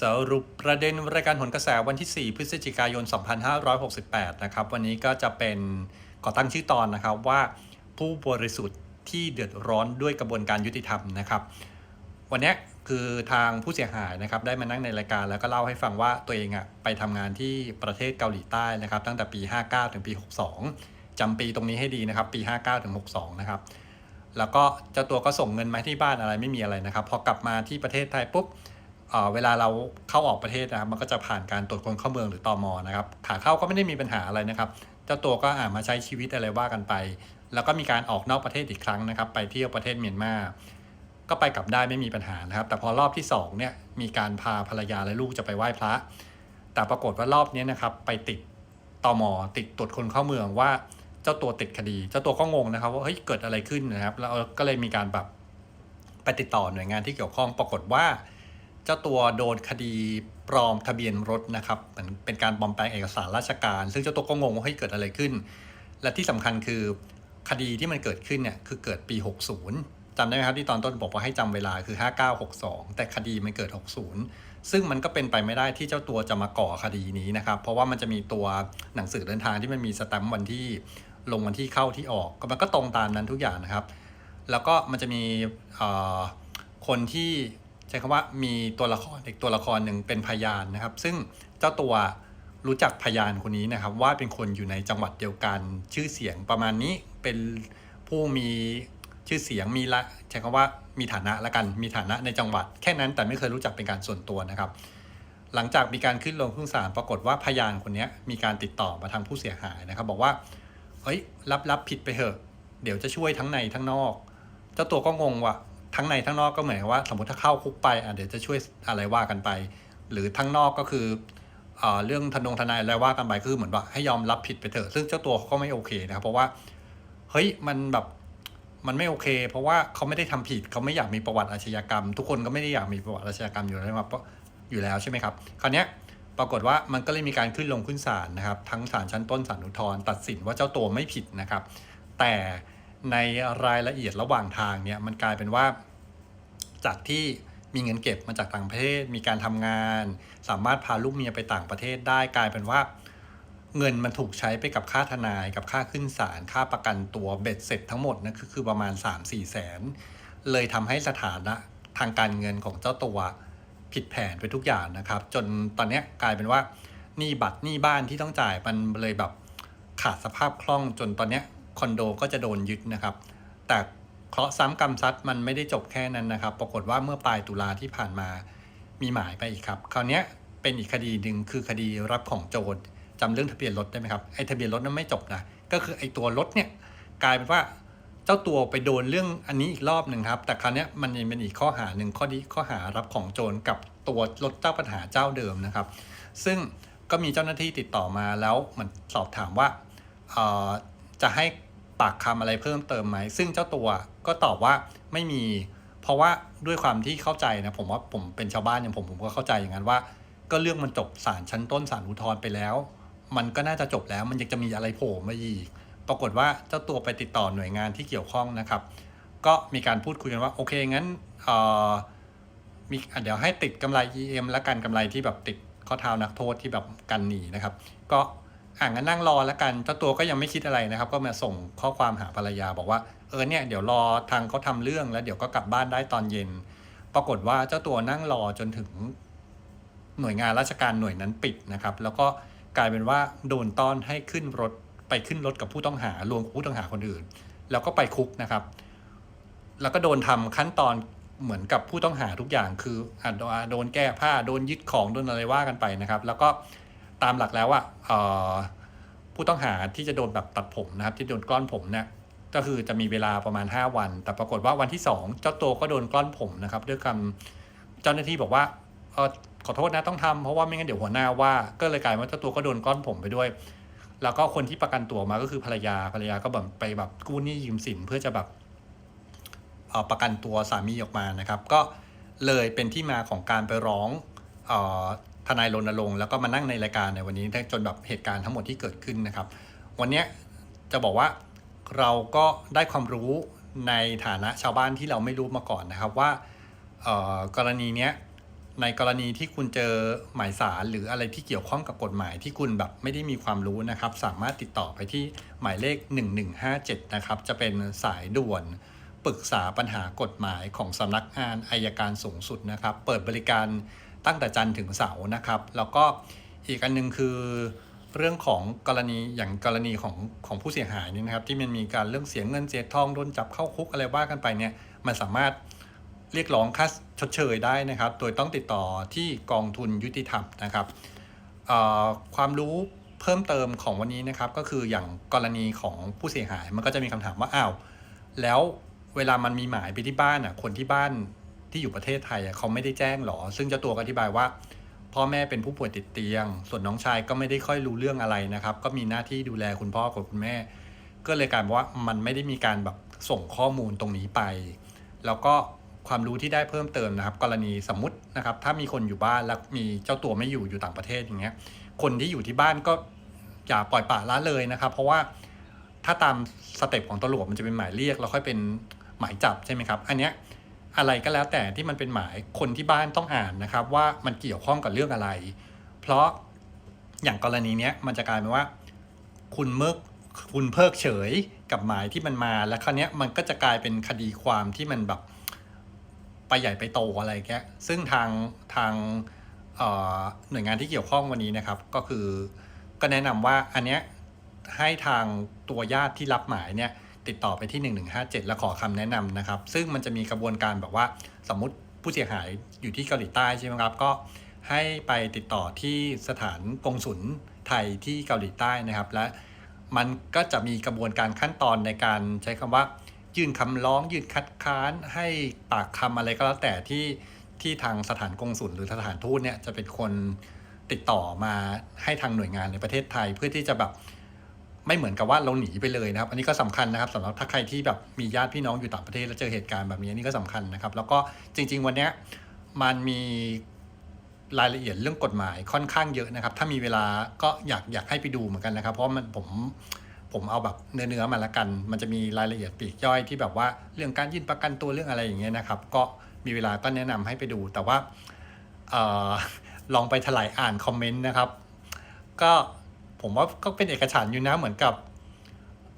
สรุปประเด็นรายการผลกระแสวันที่ 4 พฤศจิกายน 2568 นะครับ วันนี้ก็จะเป็นก่อตั้งชื่อตอนนะครับว่าผู้บริสุทธิ์ที่เดือดร้อนด้วยกระบวนการยุติธรรมนะครับ วันนี้คือทางผู้เสียหายนะครับได้มานั่งในรายการแล้วก็เล่าให้ฟังว่าตัวเองอะไปทำงานที่ประเทศเกาหลีใต้นะครับ ตั้งแต่ปี 59 ถึงปี 62จำปีตรงนี้ให้ดีนะครับ ปี 59 ถึง 62 นะครับ แล้วก็เจ้าตัวก็ส่งเงินมาที่บ้านอะไรไม่มีอะไรนะครับ พอกลับมาที่ประเทศไทยปุ๊บ เวลาเราเข้าออกประเทศนะครับมันก็จะผ่านการตรวจคนเข้าเมืองหรือตอมนะครับขาเข้าก็ไม่ได้มีปัญหาอะไรนะครับ เจ้าตัวก็อ่ามาใช้ชีวิตอะไรว่ากันไป แล้วก็มีการออกนอกประเทศอีกครั้งนะครับ ไปเที่ยวประเทศเมียนมาก็ไปกลับได้ไม่มีปัญหานะครับ แต่พอรอบที่สองเนี่ยมีการพาภรรยาและลูกจะไปไหว้พระ แต่ปรากฏว่ารอบนี้นะครับไปติดตอมติดตรวจคนเข้าเมืองว่าเจ้าตัวติดคดี เจ้าตัวก็งงนะครับว่าเฮ้ยเกิดอะไรขึ้นนะครับ แล้วก็เลยมีการแบบไปติดต่อหน่วยงานที่เกี่ยวข้องปรากฏว่า เจ้าตัวโดนคดีปลอมทะเบียนรถนะครับเหมือนเป็นการปลอมแปลงเอกสารราชการ ซึ่งเจ้าตัวก็งงว่าเฮ้เกิดอะไรขึ้น และที่สำคัญคือคดีที่มันเกิดขึ้นเนี่ยคือเกิดปี 60จำได้ไหมครับที่ตอนต้นบอกว่าให้จำเวลาคือ 5962 แต่คดีมันเกิด 60 ซึ่งมันก็เป็นไปไม่ได้ที่เจ้าตัวจะมาก่อคดีนี้นะครับ เพราะว่ามันจะมีตัวหนังสือเดินทางที่มันมีสแตมป์วันที่ลงวันที่เข้าที่ออกก็มันก็ตรงตามนั้นทุกอย่างนะครับ แล้วก็มันจะมีคนที่ ช้คำว่ามีตัวละครอีกตัวละครหนึ่งเป็นพยานนะครับ ซึ่งเจ้าตัวรู้จักพยานคนนี้นะครับ ว่าเป็นคนอยู่ในจังหวัดเดียวกัน ชื่อเสียงประมาณนี้เป็นผู้มีชื่อเสียงมีละใช้คำว่ามีฐานะละกันมีฐานะในจังหวัด แค่นั้นแต่ไม่เคยรู้จักเป็นการส่วนตัวนะครับ หลังจากมีการขึ้นลงขึ้นศาลปรากฏว่าพยานคนนี้มีการติดต่อมาทางผู้เสียหายนะครับ บอกว่าเฮ้ยรับรับผิดไปเถอะ เดี๋ยวจะช่วยทั้งในทั้งนอก เจ้าตัวก็งงว่า ทั้งในทั้งนอกก็เหมือนว่า สมมติถ้าเข้าคุกไปอะเดี๋ยวจะช่วยอะไรว่ากันไป หรือทั้งนอกก็คือเรื่องทนงทนายอะไรว่ากันไปคือเหมือนว่าให้ยอมรับผิดไปเถอะซึ่งเจ้าตัวเขาก็ไม่โอเคนะครับเพราะว่าเฮ้ยมันแบบมันไม่โอเค เพราะว่าเขาไม่ได้ทำผิดเขาไม่อยากมีประวัติอาชญากรรม ทุกคนก็ไม่ได้อยากมีประวัติอาชญากรรมอยู่แล้วครับอยู่แล้วใช่ไหมครับคราวเนี้ยปรากฏว่ามันก็เลยมีการขึ้นลงขึ้นศาลนะครับ ทั้งศาลชั้นต้นศาลอุทธรณ์ตัดสินว่าเจ้าตัวไม่ผิดนะครับ แต่ ในรายละเอียดระหว่างทางเนี่ยมันกลายเป็นว่า จากที่มีเงินเก็บมาจากต่างประเทศ มีการทำงาน สามารถพาลูกเมียไปต่างประเทศได้กลายเป็นว่า เงินมันถูกใช้ไปกับค่าทนาย กับค่าขึ้นศาลค่าประกันตัวเบ็ดเสร็จทั้งหมดนะคือคือประมาณ 3-4แสนเลยทำให้สถานะทางการเงินของเจ้าตัวผิดแผนไปทุกอย่างนะครับ จนตอนนี้กลายเป็นว่าหนี้บัตรหนี้บ้านที่ต้องจ่ายมันเลยแบบขาดสภาพคล่องจนตอนนี้ คอนโดก็จะโดนยึดนะครับ แต่เคราะห์ซ้ำกรรมซัดมันไม่ได้จบแค่นั้นนะครับ ปรากฏว่าเมื่อปลายตุลาที่ผ่านมามีหมายไปอีกครับ คราวนี้เป็นอีกคดีหนึ่งคือคดีรับของโจรจำเรื่องทะเบียนรถได้ไหมครับไอ้ทะเบียนรถนั้นไม่จบนะก็คือไอ้ตัวรถเนี่ยกลายเป็นว่าเจ้าตัวไปโดนเรื่องอันนี้อีกรอบหนึ่งครับ แต่คราวนี้มันยังเป็นอีกข้อหาหนึ่งข้อดีข้อหารับของโจรกับตัวรถเจ้าปัญหาเจ้าเดิมนะครับ ซึ่งก็มีเจ้าหน้าที่ติดต่อมาแล้วเหมันสอบถามว่า จะให้ปากคำอะไรเพิ่มเติมไหม ซึ่งเจ้าตัวก็ตอบว่าไม่มี เพราะว่าด้วยความที่เข้าใจนะ ผมว่าผมเป็นชาวบ้านอย่างผมผมก็เข้าใจอย่างนั้นว่า ก็เรื่องมันจบศาลชั้นต้นศาลอุทธรณ์ไปแล้ว มันก็น่าจะจบแล้ว มันยังจะมีอะไรโผล่มาอีก ปรากฏว่าเจ้าตัวไปติดต่อหน่วยงานที่เกี่ยวข้องนะครับ ก็มีการพูดคุยกันว่าโอเคงั้นเอ่อมีเดี๋ยวให้ติดกำไร EM และกันกำไรที่แบบติดข้อเท้านักโทษที่แบบกันหนีนะครับ ก็ อ่างั้นนั่งรอแล้วกันเจ้าตัวก็ยังไม่คิดอะไรนะครับ ก็มาส่งข้อความหาภรรยาบอกว่าเออเนี่ยเดี๋ยวรอทางเขาทำเรื่องแล้วเดี๋ยวก็กลับบ้านได้ตอนเย็น ปรากฏว่าเจ้าตัวนั่งรอจนถึงหน่วยงานราชการหน่วยนั้นปิดนะครับ แล้วก็กลายเป็นว่าโดนต้อนให้ขึ้นรถไปขึ้นรถกับผู้ต้องหารวมผู้ต้องหาคนอื่น แล้วก็ไปคุกนะครับ แล้วก็โดนทำขั้นตอนเหมือนกับผู้ต้องหาทุกอย่าง คืออโดนแก้ผ้าโดนยึดของโดนอะไรว่ากันไปนะครับ แล้วก็ ตามหลักแล้วอะเอ่อผู้ต้องหาที่จะโดนแบบตัดผมนะครับ ที่โดนกล้อนผมเนี่ยก็คือจะมีเวลาประมาณ 5 วัน แต่ปรากฏว่าวันที่ 2 เจ้าตัวก็โดนกล้อนผมนะครับ ด้วยคำเจ้าหน้าที่บอกว่าเออขอโทษนะต้องทำเพราะว่าไม่งั้นเดี๋ยวหัวหน้าว่าก็เลยกลายว่าเจ้าตัวก็โดนกล้อนผมไปด้วย แล้วก็คนที่ประกันตัวมาก็คือภรรยาภรรยาก็แบบไปแบบกู้หนี้ยืมสินเพื่อจะแบบออประกันตัวสามีออกมานะครับ ก็เลยเป็นที่มาของการไปร้องออ ทนายรณรงค์แล้วก็มานั่งในรายการในวันนี้จนแบบเหตุการณ์ทั้งหมดที่เกิดขึ้นนะครับ วันนี้จะบอกว่าเราก็ได้ความรู้ในฐานะชาวบ้านที่เราไม่รู้มาก่อนนะครับว่ากรณีเนี้ยในกรณีที่คุณเจอหมายสารหรืออะไรที่เกี่ยวข้องกับกฎหมายที่คุณแบบไม่ได้มีความรู้นะครับ สามารถติดต่อไปที่หมายเลข 1157 นะครับ จะเป็นสายด่วนปรึกษาปัญหากฎหมายของสำนักงานอายการสูงสุดนะครับ เปิดบริการ ตั้งแต่จันทร์ถึงเสาร์นะครับ แล้วก็อีกอันหนึงคือเรื่องของกรณีอย่างกรณีของของผู้เสียหายเนี่ยนะครับที่มันมีการเรื่องเสียเงินเสียทองโดนจับเข้าคุกอะไรว่ากันไปเนี่ยมันสามารถเรียกร้องค่าชดเชยได้นะครับ โดยต้องติดต่อที่กองทุนยุติธรรมนะครับความรู้เพิ่มเติมของวันนี้นะครับ ก็คืออย่างกรณีของผู้เสียหายมันก็จะมีคำถามว่าอ้าวแล้วเวลามันมีหมายไปที่บ้านอะคนที่บ้าน ที่อยู่ประเทศไทยเขาไม่ได้แจ้งหรอ ซึ่งเจ้าตัวก็อธิบายว่า พ่อแม่เป็นผู้ป่วยติดเตียง ส่วนน้องชายก็ไม่ได้ค่อยรู้เรื่องอะไรนะครับ ก็มีหน้าที่ดูแลคุณพ่อกับคุณแม่ ก็เลยกลายว่ามันไม่ได้มีการแบบส่งข้อมูลตรงนี้ไป แล้วก็ความรู้ที่ได้เพิ่มเติมนะครับ กรณีสมมตินะครับ ถ้ามีคนอยู่บ้านแล้วมีเจ้าตัวไม่อยู่อยู่ต่างประเทศอย่างเงี้ย คนที่อยู่ที่บ้านก็อย่าปล่อยปละละเลยนะครับ เพราะว่าถ้าตามสเต็ปของตำรวจมันจะเป็นหมายเรียกแล้วค่อยเป็นหมายจับใช่ไหมครับ อันเนี้ย อะไรก็แล้วแต่ที่มันเป็นหมายคนที่บ้านต้องอ่านนะครับ ว่ามันเกี่ยวข้องกับเรื่องอะไร เพราะอย่างกรณีเนี้ยมันจะกลายเป็นว่า คุณเมิกคุณเพิกเฉยกับหมายที่มันมา แล้วคราวเนี้ยมันก็จะกลายเป็นคดีความที่มันแบบไปใหญ่ไปโตอะไรแกะซึ่งทางทางหน่วยงานที่เกี่ยวข้องวันนี้นะครับ ก็คือก็แนะนำว่าอันเนี้ยให้ทางตัวญาติที่รับหมายเนี่ย ติดต่อไปที่ 1157 แล้วขอคำแนะนำนะครับ ซึ่งมันจะมีกระบวนการแบบว่าสมมติผู้เสียหายอยู่ที่เกาหลีใต้ใช่ไหมครับ ก็ให้ไปติดต่อที่สถานกงสุลไทยที่เกาหลีใต้นะครับ และมันก็จะมีกระบวนการขั้นตอนในการใช้คำว่า ยื่นคำร้องยื่นคัดค้าน ให้ปากคำอะไรก็แล้วแต่ที่ที่ทางสถานกงสุลหรือสถานทูตเนี่ยจะเป็นคนติดต่อมาให้ทางหน่วยงานในประเทศไทย เพื่อที่จะแบบ ไม่เหมือนกับว่าเราหนีไปเลยนะครับ อันนี้ก็สำคัญนะครับสำหรับถ้าใครที่แบบมีญาติพี่น้องอยู่ต่างประเทศแล้วเจอเหตุการณ์แบบนี้นี่ก็สำคัญนะครับ แล้วก็จริง ๆ วันนี้มันมีรายละเอียดเรื่องกฎหมายค่อนข้างเยอะนะครับ ถ้ามีเวลาก็อยากอยากให้ไปดูเหมือนกันนะครับ เพราะมันผมผมเอาแบบเนื้อเนื้อๆมาละกัน มันจะมีรายละเอียดปีกย่อยที่แบบว่าเรื่องการยื่นประกันตัวเรื่องอะไรอย่างเงี้ยนะครับ ก็มีเวลาก็แนะนำให้ไปดู แต่ว่าออลองไปถลายอ่านคอมเมนต์นะครับ ก็ ผมว่าก็เป็นเอกฉันอยู่นะเหมือนกับ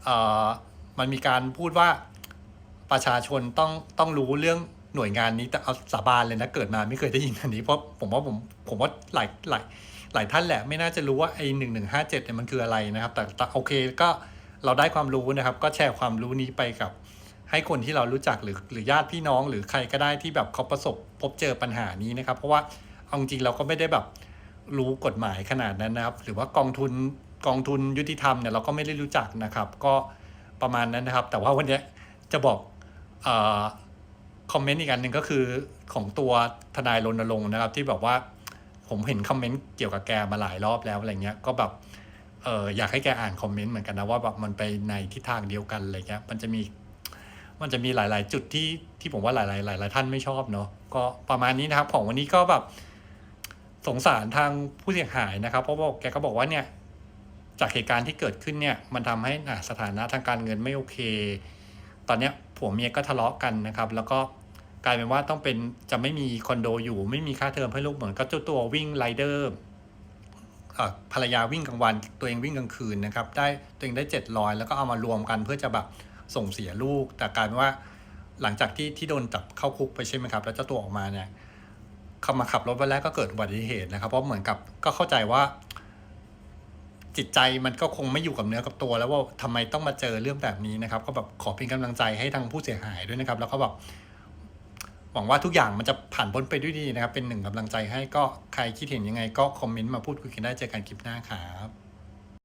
เออมันมีการพูดว่าประชาชนต้องต้องรู้เรื่องหน่วยงานนี้แต่เอาสาบานเลยนะเกิดมาไม่เคยได้ยินอันนี้เพราะผมว่าผมผมว่าหลายหลายหลายท่านแหละไม่น่าจะรู้ว่าไอ้หนึ่งหนึ่งห้าเจ็ดเนี่ยมันคืออะไรนะครับ แต่แต่โอเคก็เราได้ความรู้นะครับ ก็แชร์ความรู้นี้ไปกับ ให้คนที่เรารู้จักหรือหรือญาติพี่น้องหรือใครก็ได้ที่แบบเขาประสบพบเจอปัญหานี้นะครับ เพราะว่าเอาจริงเราก็ไม่ได้แบบ รู้กฎหมายขนาดนั้นนะครับ หรือว่ากองทุนกองทุนยุติธรรมเนี่ยเราก็ไม่ได้รู้จักนะครับ ก็ประมาณนั้นนะครับ แต่ว่าวันนี้จะบอกอคอมเมนต์อีกอันหนึ่งก็คือของตัวทนายรณรงค์นะครับ ที่แบบว่าผมเห็นคอมเมนต์เกี่ยวกับแกมาหลายรอบแล้วอะไรเงี้ยก็แบบเอออยากให้แกอ่านคอมเมนต์เหมือนกันนะว่าแบบมันไปในทิศทางเดียวกันอะไรเงี้ยมันจะมีมันจะมีหลาย ๆ จุดที่ที่ผมว่าหลาย ๆ หลาย ๆ ท่านไม่ชอบเนาะก็ประมาณนี้นะครับของวันนี้ก็แบบ สงสารทางผู้เสียหายนะครับ เพราะว่าแกก็บอกว่าเนี่ยจากเหตุการณ์ที่เกิดขึ้นเนี่ยมันทำให้อะสถานะทางการเงินไม่โอเค ตอนเนี้ยผัวเมียก็ทะเลาะกันนะครับ แล้วก็กลายเป็นว่าต้องเป็นจะไม่มีคอนโดอยู่ ไม่มีค่าเทอมให้ลูกเหมือนก็เจ้าตัววิ่งไรเดอร์อะภรรยาวิ่งกลางวัน ตัวเองวิ่งกลางคืนนะครับ ได้ตัวเองได้เจ็ดร้อยแล้วก็เอามารวมกันเพื่อจะแบบส่งเสียลูก แต่กายเป็นว่าหลังจากที่ที่โดนจับเข้าคุกไปใช่ไหมครับ แล้วเจ้าตัวออกมาเนี่ย ขามาขับรถวันแรกก็เกิดอุบัติเหตุนะครับ เพราะเหมือนกับก็เข้าใจว่า จิตใจมันก็คงไม่อยู่กับเนื้อกับตัว แล้วว่าทำไมต้องมาเจอเรื่องแบบนี้นะครับ ก็แบบขอเป็นกำลังใจให้ทางผู้เสียหายด้วยนะครับ แล้วก็แบบหวังว่าทุกอย่างมันจะผ่านพ้นไปด้วยดีนะครับ เป็นหนึ่งกำลังใจให้ก็ใครคิดเห็นยังไง ก็คอมเมนต์มาพูดคุยกันได้เจอกันคลิปหน้าครับ